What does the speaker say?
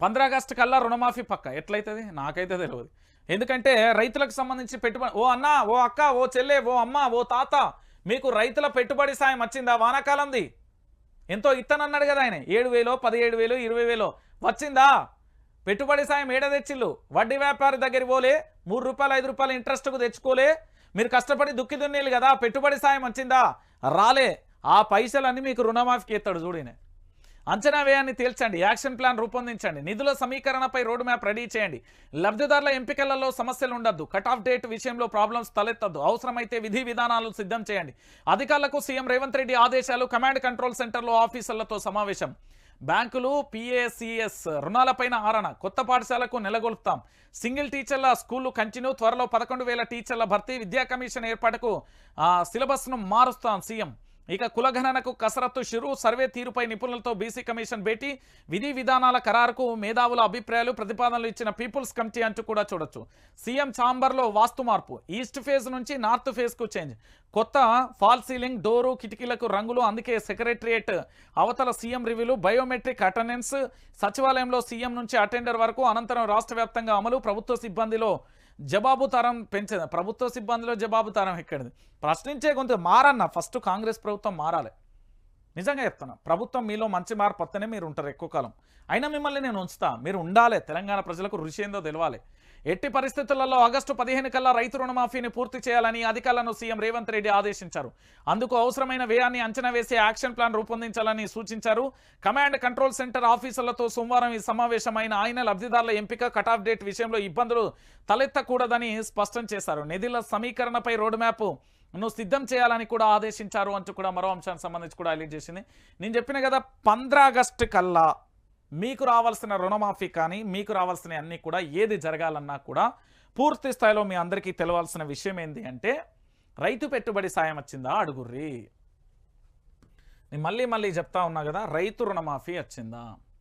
పంద్రాగస్టు కల్లా రుణమాఫీ పక్క. ఎట్లయితుంది? నాకైతే తెలియదు ఎందుకంటే రైతులకు సంబంధించి పెట్టుబడి ఓ అన్న ఓ అక్క ఓ చెల్లె ఓ అమ్మ ఓ తాత మీకు రైతుల పెట్టుబడి సాయం వచ్చిందా? వానాకాలంది. ఎంతో ఇత్తనన్నాడు కదా ఆయన. ఏడు వేలో పదిహేడు వేలు ఇరవై వేలో. వచ్చిందా? పెట్టుబడి సాయం ఏడ తెచ్చిల్లు వడ్డీ వ్యాపారి దగ్గర పోలే మూడు రూపాయలు ఐదు రూపాయలు ఇంట్రెస్ట్కు తెచ్చుకోలే. మీరు కష్టపడి దుక్కి దున్నేళ్ళు కదా పెట్టుబడి సాయం వచ్చిందా? రాలే. ఆ పైసలన్నీ మీకు రుణమాఫీకి ఎత్తాడు చూడనే అంచనా వ్యయాన్ని తేల్చండి యాక్షన్ ప్లాన్ రూపొందించండి నిధుల సమీకరణపై రోడ్ మ్యాప్ రెడీ చేయండి. లబ్ధిదారుల ఎంపికలలో సమస్యలు ఉండద్దు కట్ ఆఫ్ డేట్ విషయంలో ప్రాబ్లమ్స్ తలెత్తద్దు అవసరమైతే విధి విధానాలు సిద్ధం చేయండి. అధికారులకు సీఎం రేవంత్ రెడ్డి ఆదేశాలు కమాండ్ కంట్రోల్ సెంటర్లో ఆఫీసర్లతో సమావేశం. బ్యాంకులు పిఏసిఎస్ రుణాలపైన ఆరణ కొత్త పాఠశాలకు నెలగొల్పుతాం సింగిల్ టీచర్ల స్కూళ్ళు కంటిన్యూ త్వరలో పదకొండు వేల టీచర్ల భర్తీ విద్యా కమిషన్ ఏర్పాటుకు సిలబస్ను మారుస్తాం సీఎం. ఇక కులగణనకు కసరత్తు షిరు సర్వే తీరుపై నిపుణులతో బీసీ కమిషన్ భేటీ. విధి విధానాల ఖరారుకు మేధావుల అభిప్రాయాలు ప్రతిపాదనలు ఇచ్చిన పీపుల్స్ కమిటీ అంటూ కూడా చూడొచ్చు. సీఎం ఛాంబర్లో వాస్తు మార్పు. ఈస్ట్ ఫేజ్ నుంచి నార్త్ ఫేజ్కు చేంజ్. కొత్త ఫాల్ సీలింగ్ డోరు కిటికీలకు రంగులు అందుకే సెక్రటరియేట్ అవతల సీఎం రివ్యూలు బయోమెట్రిక్ అటెండెన్స్. సచివాలయంలో సీఎం నుంచి అటెండర్ వరకు అనంతరం రాష్ట్ర వ్యాప్తంగా అమలు. ప్రభుత్వ సిబ్బందిలో జవాబుతరం పెంచదు. ప్రభుత్వ సిబ్బందిలో జవాబుతరం ఎక్కడిది? ప్రశ్నించే కొంత మారన్న ఫస్ట్ కాంగ్రెస్ ప్రభుత్వం మారాలి. నిజంగా చెప్తున్నా ప్రభుత్వం మీలో మంచి మార్పు వస్తేనే మీరు ఉంటారు ఎక్కువ కాలం. అయినా మిమ్మల్ని నేను ఉంచుతా. మీరు ఉండాలి తెలంగాణ ప్రజలకు రుచి ఏందో తెలవాలి. ఎట్టి పరిస్థితులలో ఆగస్టు పదిహేను కల్లా రైతు రుణమాఫీని పూర్తి చేయాలని అధికారులను సీఎం రేవంత్ రెడ్డి ఆదేశించారు. అందుకు అవసరమైన వ్యయాన్ని అంచనా వేసి యాక్షన్ ప్లాన్ రూపొందించాలని సూచించారు. కమాండ్ కంట్రోల్ సెంటర్ ఆఫీసర్లతో సోమవారం ఈ సమావేశమైన ఆయన లబ్ధిదారుల ఎంపిక కట్ ఆఫ్ డేట్ విషయంలో ఇబ్బందులు తలెత్తకూడదని స్పష్టం చేశారు. నిధుల సమీకరణపై రోడ్ మ్యాప్ ను సిద్ధం చేయాలని కూడా ఆదేశించారు అంటూ కూడా మరో అంశానికి సంబంధించి కూడా హైలైట్ చేసింది. నేను చెప్పిన కదా పంద్రాగస్టు కల్లా మీకు రావాల్సిన రుణమాఫీ కానీ మీకు రావాల్సిన అన్నీ కూడా ఏది జరగాలన్నా కూడా పూర్తి స్థాయిలో మీ అందరికీ తెలవాల్సిన విషయం ఏంటి అంటే రైతు పెట్టుబడి సాయం వచ్చిందా? అడుగుర్రి. నేను మళ్ళీ మళ్ళీ చెప్తా ఉన్నా కదా రైతు రుణమాఫీ వచ్చిందా?